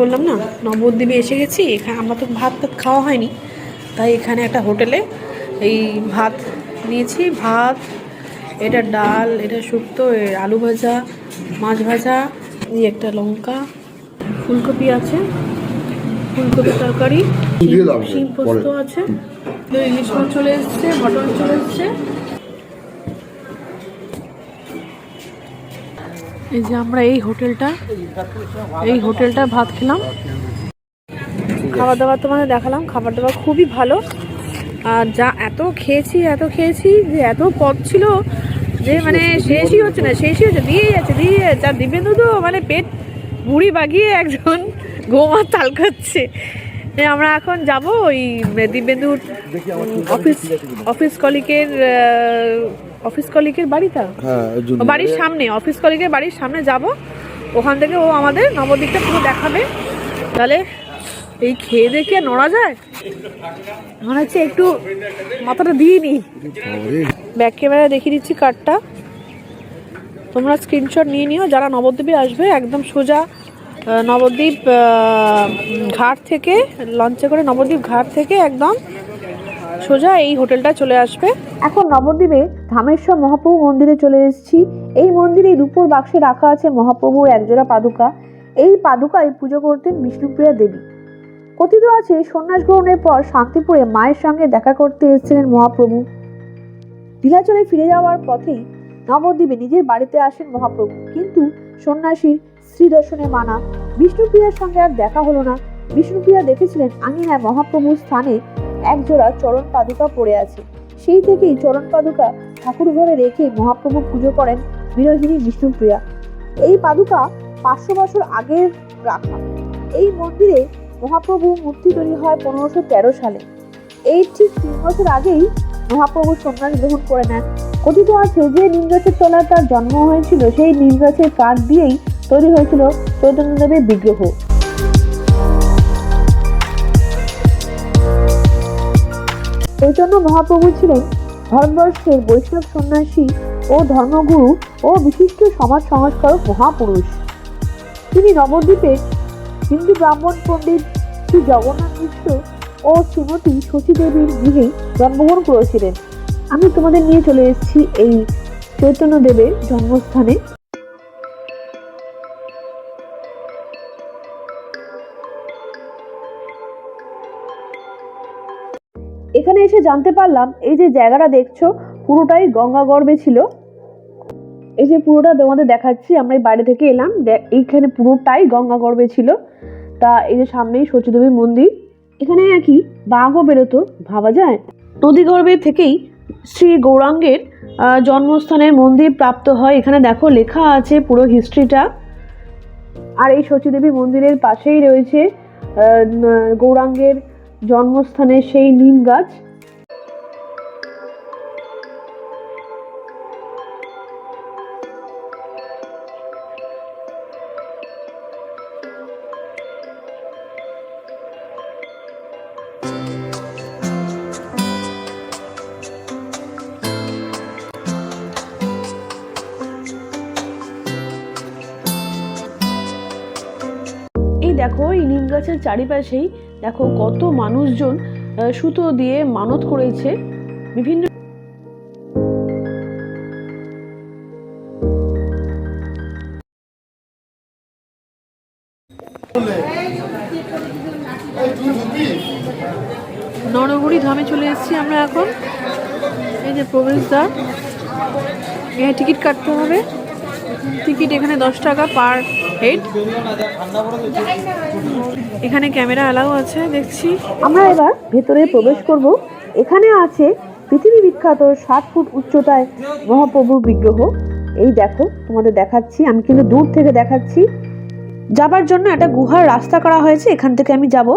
বললাম না নবদ্বীপে এসে গেছি এখানে আমরা তো ভাত টাত খাওয়া হয়নি তাই এখানে একটা হোটেলে এই ভাত নিয়েছি। ভাত এটা ডাল এটা শুক্তো আলু ভাজা মাছ ভাজা এই একটা লঙ্কা ফুলকপি আছে ফুলকপি তরকারি শিম পোস্ত আছে ইলিশ মাছ চলে এসছে মটন চলে এসছে এই যে আমরা এই হোটেলটা এই হোটেলটা ভাত খেলাম। খাবার দাবার তোমাদের দেখালাম খাবার দাবার খুবই ভালো। আর যা এত খেয়েছি এত খেয়েছি, যে এত পদ ছিল যে মানে শেষই হচ্ছে না, শেষই হচ্ছে দিয়ে যাচ্ছে দিয়ে যাচ্ছে। আর দিব্যেন্দু তো মানে পেট বুড়ি বাগিয়ে একজন গোমা তাল খাচ্ছে। আমরা এখন যাব ওই দিব্যেন্দুর অফিস অফিস কলিকের অফিস কলিকের বাড়িটা? হ্যাঁ বাড়ির সামনে অফিস কলিগের বাড়ির সামনে যাব। ওখান থেকে ও আমাদের নবদ্বীপটা পুরো দেখাবে। তাহলে এই খেয়ে দেখে নড়া যায়? মনে হচ্ছে একটু মাথাটা দিয়ে নি। ব্যাক ক্যামেরা দেখিয়ে দিচ্ছি কার্ডটা। তোমরা স্ক্রিনশট নিয়ে নিও। যারা নবদ্বীপে আসবে একদম সোজা নবদ্বীপ ঘাট থেকে লঞ্চে করে নবদ্বীপ ঘাট থেকে একদম সোজা এই হোটেলটা চলে আসবে। এখন নবদ্বীপে ধামেশ্বর মহাপ্রভু মন্দিরে চলে এসেছি। এই মন্দিরে রূপোর বাক্সে রাখা আছে মহাপ্রভুর একজোড়া পাদুকা। এই পাদুকায় পুজো করতেন বিষ্ণুপ্রিয়া দেবী। কথিত আছে, সন্ন্যাস গ্রহণের পর শান্তিপুরে মায়ের সঙ্গে দেখা করতে এসেছিলেন মহাপ্রভু। নীলাচলে ফিরে যাওয়ার পথেই নবদ্বীপে নিজের বাড়িতে আসেন মহাপ্রভু। কিন্তু সন্ন্যাসীর স্ত্রী দর্শনে মানা। বিষ্ণুপ্রিয়ার সঙ্গে আর দেখা হলো না। বিষ্ণুপ্রিয়া দেখেছিলেন আঙিনায় মহাপ্রভুর স্থানে একজোড়া চরণ পাদুকা পড়ে আছে। সেই থেকেই চরণ পাদুকা ঠাকুর ঘরে রেখে মহাপ্রভু পুজো করেন বিরোহিনী বিষ্ণুপ্রিয়া। এই পাদুকা পাঁচশো বছর আগের রাখা। এই মন্দিরে মহাপ্রভু মূর্তি তৈরি হয় পনেরোশো তেরো সালে। এই ঠিক তিন বছর আগেই মহাপ্রভু সন্ন্যাস গ্রহণ করে নেন। কথিত আছে যে নিম গাছের তলায় তার জন্ম হয়েছিল, সেই নিম গাছের কাঠ দিয়েই তৈরি হয়েছিল চৈতন্যদেবের বিগ্রহ। চৈতন্য মহাপ্রভু ছিলেন ভারতবর্ষের বৈষ্ণব সন্ন্যাসী ও ধর্মগুরু ও বিশিষ্ট সমাজ সংস্কারক মহাপুরুষ। তিনি নবদ্বীপের হিন্দু ব্রাহ্মণ পণ্ডিত শ্রী জগন্নাথ মিশ্র ও শ্রীমতী শচী দেবীর গৃহে জন্মগ্রহণ করেছিলেন। আমি তোমাদের নিয়ে চলে এসেছি এই চৈতন্য দেবের জন্মস্থানে। জানতে পারলাম, এই যে জায়গাটা দেখছ, পুরোটাই গঙ্গা গর্ভে ছিল। এই যে পুরোটা তোমাদের দেখাচ্ছি, আমরা এই বাইরে থেকে এলাম এইখানে পুরোটাই গঙ্গা গর্ভে ছিল। তা এই যে সামনেই সচীদেবী মন্দির, এখানে নাকি বাঘও বেরোতো, ভাবা যায়? নদী গর্ভে থেকেই শ্রী গৌরাঙ্গের জন্মস্থানের মন্দির প্রাপ্ত হয়। এখানে দেখো লেখা আছে পুরো হিস্ট্রিটা আর এই সচীদেবী মন্দিরের পাশেই রয়েছে গৌরাঙ্গের জন্মস্থানের সেই নিম গাছ। দেখো, এই নিম গাছের চারিপাশেই দেখো কত মানুষজন সুতো দিয়ে মানত করেছে। বিভিন্ন নরগুড়ি ধামে চলে এসেছি আমরা এখন। এই যে প্রবেশদ্বার। এখানে টিকিট কাটতে হবে। টিকিট এখানে দশ টাকা পার হেড। এখানে ক্যামেরা অ্যালাউ আছে, দেখছি। আমরা এবার ভেতরে প্রবেশ করব। এখানে আছে পৃথিবী বিখ্যাত ষাট ফুট উচ্চতায় মহাপ্রভুর বিগ্রহ। এই দেখো, তোমাদের দেখাচ্ছি, আমি কিন্তু দূর থেকে দেখাচ্ছি। যাবার জন্য একটা গুহার রাস্তা করা হয়েছে, এখান থেকে আমি যাব।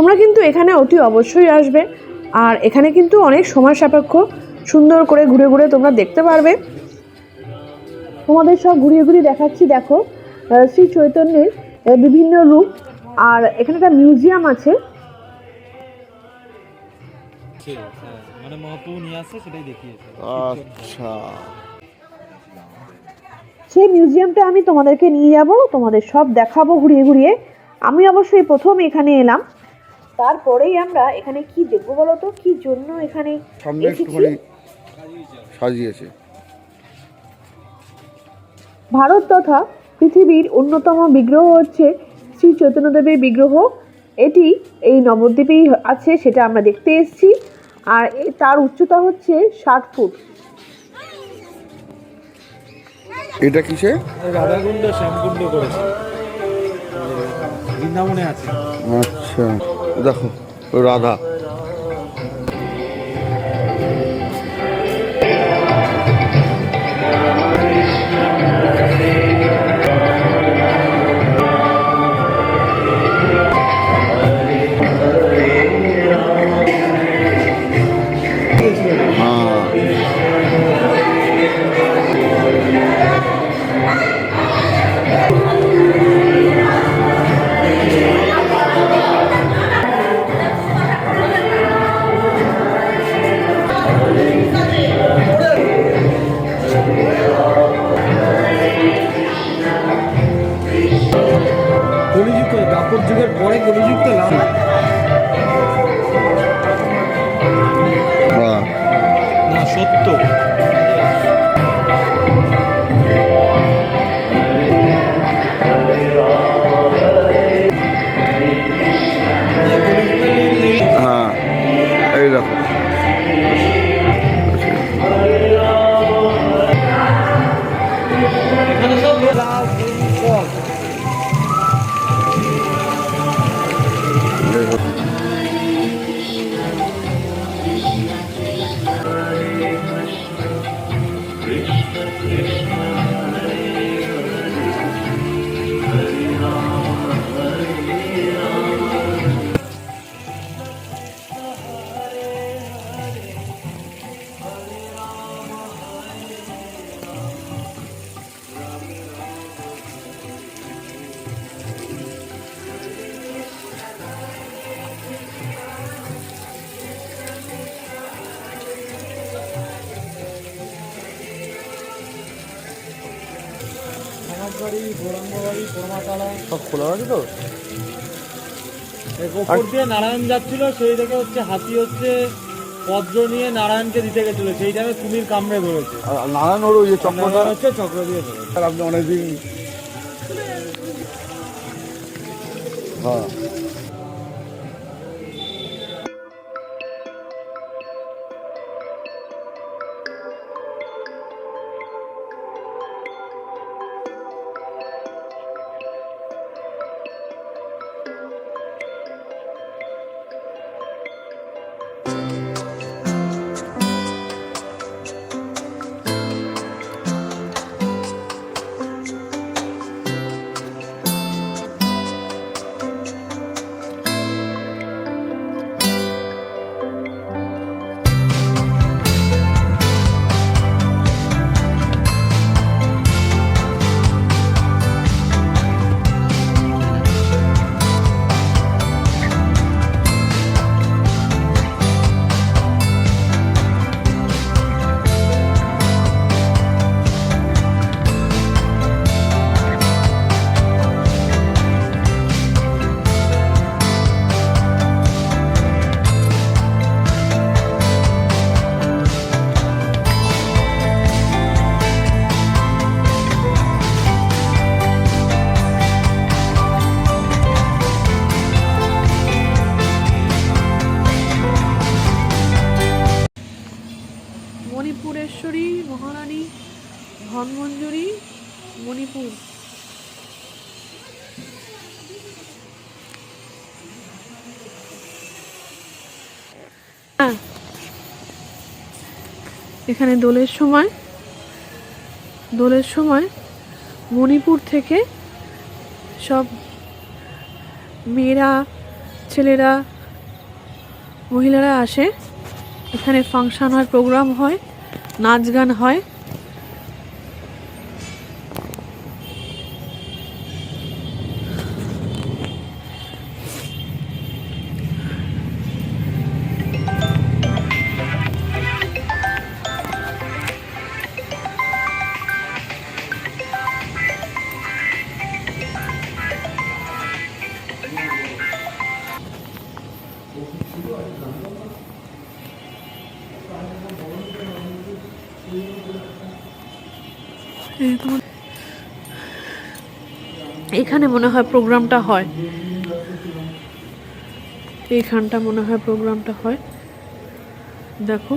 তোমরা কিন্তু এখানে অতি অবশ্যই আসবে। আর এখানে কিন্তু অনেক সময় সাপেক্ষ। সুন্দর করে ঘুরে ঘুরে তোমরা দেখতে পারবে। তোমাদের সব ঘুরিয়ে ঘুরিয়ে দেখাচ্ছি দেখো। শ্রী চৈতন্যের বিভিন্ন রূপ। আর এখানে একটা মিউজিয়াম আছে। হ্যাঁ, মানে মহাপ্রভু নিয়ে আসছে সেটাই দেখিয়েছে। আচ্ছা। সেই মিউজিয়ামটা আমি তোমাদেরকে নিয়ে যাব তোমাদের সব দেখাবো ঘুরিয়ে ঘুরিয়ে। আমি অবশ্যই প্রথম এখানে এলাম। তারপরেই আমরা এখানে কি দেখব বলো তো কি জন্য এখানে সাজিয়েছে। ভারত তথা পৃথিবীর অন্যতম বিগ্রহ হচ্ছে শ্রী চৈতন্যদেবের বিগ্রহ। এটি এই নবদ্বীপেই আছে সেটা আমরা দেখতে এসেছি। আর তার উচ্চতা হচ্ছে ষাট ফুট। এটা কিসে? রাধাকুণ্ড শ্যামকুণ্ড করেছে। বৃন্দাবনে আছে। আচ্ছা দেখো রাধা। Thank you. সব খোলা আছে তো? উপর দিয়ে নারায়ণ যাচ্ছিল সেই থেকে হচ্ছে হাতি হচ্ছে পদ্র নিয়ে নারায়ণকে দিতে গেছিল। সেই টাইমে কুমির কামড়ে ধরেছে। নারায়ণ ওর ওই যে চক্রটা হচ্ছে চক্র দিয়ে ধরে আপনি অনেকদিন হ্যাঁ। মহারানী ধনমঞ্জুরি মণিপুর। এখানে দোলের সময় দোলের সময় মণিপুর থেকে সব মেয়েরা, ছেলেরা, মহিলারা আসে এখানে ফাংশন হয়, প্রোগ্রাম হয় নাচ গান হয়। এখানে মনে হয় প্রোগ্রামটা হয়। এইখানটা মনে হয় প্রোগ্রামটা হয়। দেখো।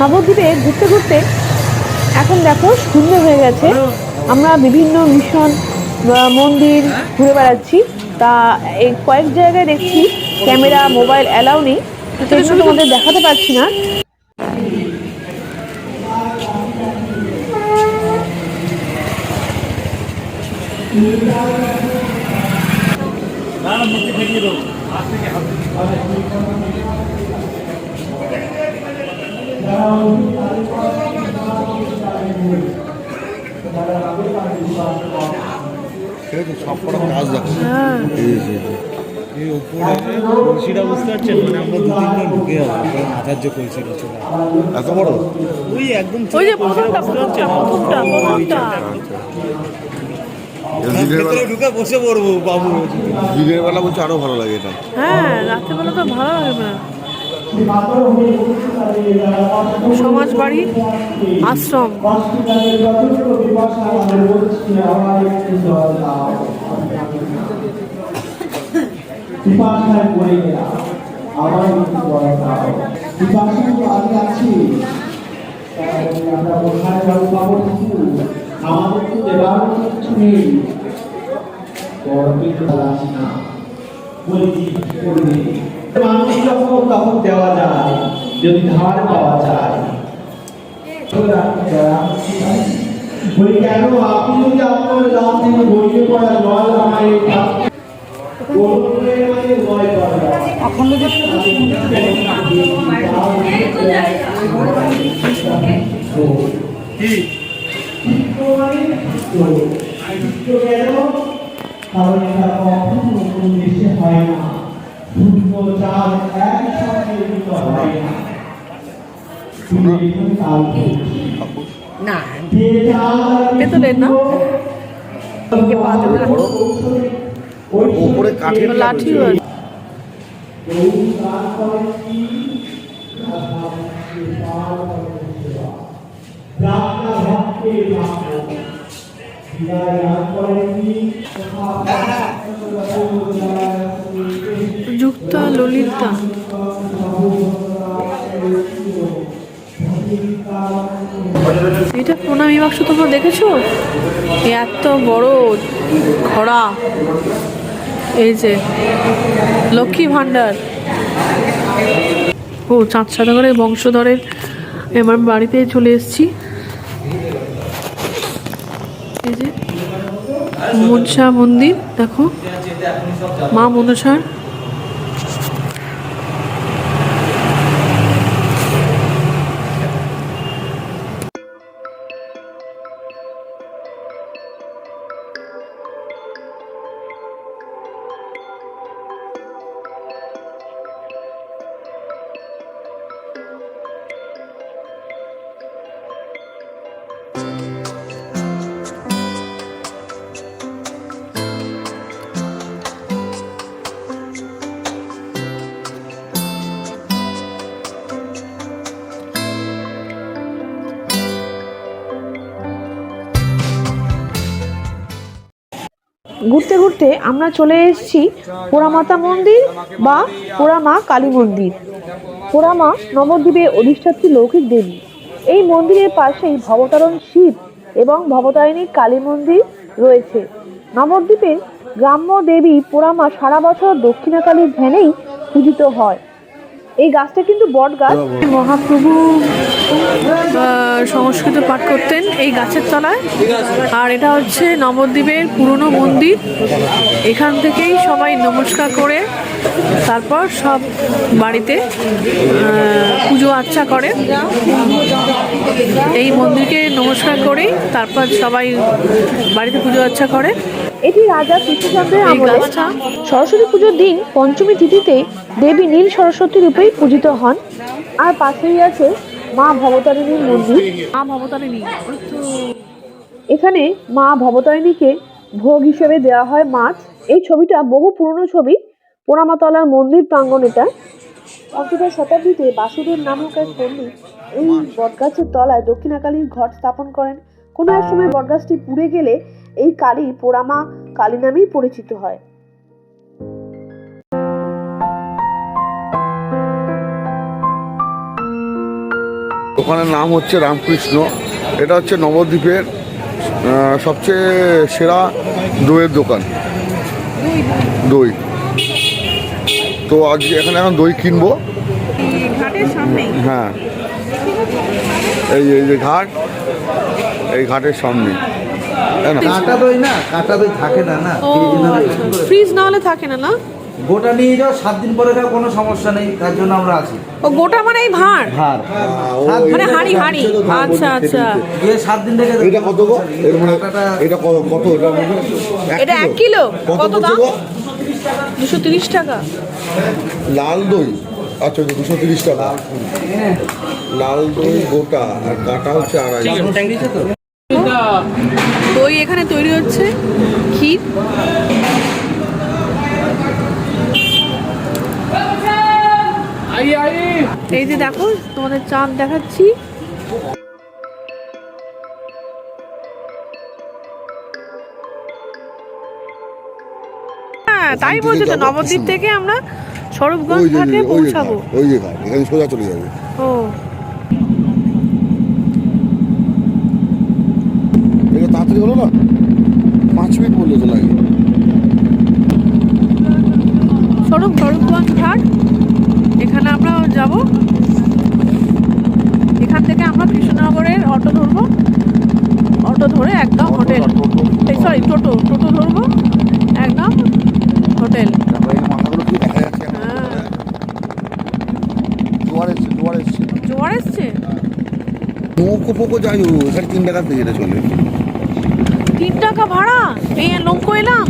নবদ্বীপে ঘুরতে ঘুরতে এখন দেখো সন্ধ্যে হয়ে গেছে। আমরা বিভিন্ন মিশন মন্দির ঘুরে বেড়াচ্ছি। তা এই কয়েক জায়গায় দেখছি ক্যামেরা, মোবাইল অ্যালাউ নেই। সেটা তোমাদের দেখাতে পারছি না। সব কাজ দেখো। হ্যাঁ। এই উপরে কলসিটা বুঝতে পারছেন? মানে আমরা দু তিনজন ঢুকে যাব কারণ আচার্য কলসি কিছু এত বড়? ওই একদম ওই যে প্রথমটা প্রথমটা প্রথমটা প্রথমটা। দিনের বেলা ঢুকে বসে পড়ব বাবু। দিনের বেলা বলছে আরও ভালো লাগে এটা। হ্যাঁ রাত্রেবেলা তো ভালো লাগে না। সমাজ বাড়ি আশ্রম পড়ে গেলাম আবার একটু দরকার পিপাসা তো আমি আছি। আমরা কোথায় যাব পাবো কিছু। আমাদের তো দেবার কিছু নেই। বড় কিন্তু আছি না। মানুষ যখন তখন দেওয়া যায়, যদি ধার পাওয়া যায়। কেন? আপনি যদি আপনার দাম থেকে জল আমায় দেশে হয় না। দুটো চাল একসাথে হয় না না ওপরে কাঠের লাঠিও আছে। যুক্তা ললিতা। এটা প্রণামী বাক্স তোমরা দেখেছ? এত বড় খরা এই যে, লক্ষ্মী ভাণ্ডার। ও চাঁদ সাদাগরের বংশধরের আমার বাড়িতে চলে এসেছি। এই যে, মনসা মন্দির, দেখো। মা মনসার ঘুরতে ঘুরতে আমরা চলে এসেছি পোড়ামাতা মন্দির বা পোড়ামা কালী মন্দির। পোড়ামা নবদ্বীপে অধিষ্ঠাত্রী লৌকিক দেবী। এই মন্দিরের পাশেই ভবতারণ শিব এবং ভবতারিণী কালী মন্দির রয়েছে। নবদ্বীপের গ্রাম্য দেবী পোড়ামা সারা বছর দক্ষিণাকালীর ধ্যানেই পূজিত হয়। এই গাছটা কিন্তু বট গাছ। মহাপ্রভু আহ, সংস্কৃত পাঠ করতেন এই গাছের তলায়। আর এটা হচ্ছে নবদ্বীপের পুরনো মন্দির। এখান থেকেই সবাই নমস্কার করে তারপর সব বাড়িতে আহ, পুজো আর্চা করে। এই মন্দিরকে নমস্কার করেই তারপর সবাই বাড়িতে পুজো আর্চা করে। এটি রাজা কৃষ্ণচন্দ্রের আমলে সরস্বতী পুজোর দিন পঞ্চমী তিথিতে দেবী নীল সরস্বতী রূপেই পূজিত হন। আর পাশেই আছে মা ভবতারিণীর মন্দির। মা ভবতারিণী। এখানে মা ভবতারিণীকে ভোগ হিসেবে দেওয়া হয় মাছ। এই ছবিটা বহু পুরনো ছবি পোড়ামাতলার মন্দির প্রাঙ্গণ এটা পঞ্চদশ শতাব্দীতে বাসুদেব নামক এক পণ্ডিত এই বটগাছের তলায় দক্ষিণাকালীর ঘট স্থাপন করেন। কোনো এক সময় বটগাছটি পুড়ে গেলে এই কালী পোড়ামা কালী নামেই পরিচিত হয়। দোকানের নাম হচ্ছে রামকৃষ্ণ। এটা হচ্ছে নবদ্বীপের সবচেয়ে সেরা দইয়ের দোকান। দই। তো আজকে এখানে এখন দই কিনবো। হ্যাঁ। এই এই যে ঘাট, এই ঘাটের সামনে? কাঁটা দই না কাঁটা দই থাকে না না। ও আচ্ছা। ফ্রিজ না হলে থাকে না না? গোটা নিয়ে যাও সাত দিন পরে খাও কোনো সমস্যা নেই তার জন্য আমরা আছি। ও গোটা মানে এই ভাঁড়? ও, মানে হাঁড়ি হাঁড়ি। আচ্ছা আচ্ছা। গিয়ে সাত দিন থেকে এটা কত গো? এর মানে এটা কত কত? এটা এটা এক কিলো? কত কত দাম? দুশো তিরিশ টাকা। লাল দই। আচ্ছা দুশো তিরিশ টাকা। লাল দই গোটা আর কাটা হচ্ছে আড়াই দই এখানে তৈরি হচ্ছে ক্ষীর এই যে দেখো তোমাদের চাঁদ দেখাচ্ছি হ্যাঁ তাই বলছো তো নবদ্বীপ থেকে আমরা স্বরূপগঞ্জ ঘাটে পৌঁছাবো ওই যে ঘাট এখানে সোজা চলে যাবে তাড়াতাড়ি হলো না? পাঁচ মিনিট বলল তো লাগে। স্বরূপ স্বরূপগঞ্জ ঘাট এখানে আমরা যাব। এখান থেকে আমরা কৃষ্ণনগরের অটো ধরবো। অটো ধরে একদম হোটেল। এই সরি টোটো টোটো ধরবো। একদম হোটেল? হ্যাঁ। জোয়ার এসছে নৌকো ফোকো যাই হোক এখানে তিন টাকার এটা চলে। তিন টাকা ভাড়া? এই লোক এলাম।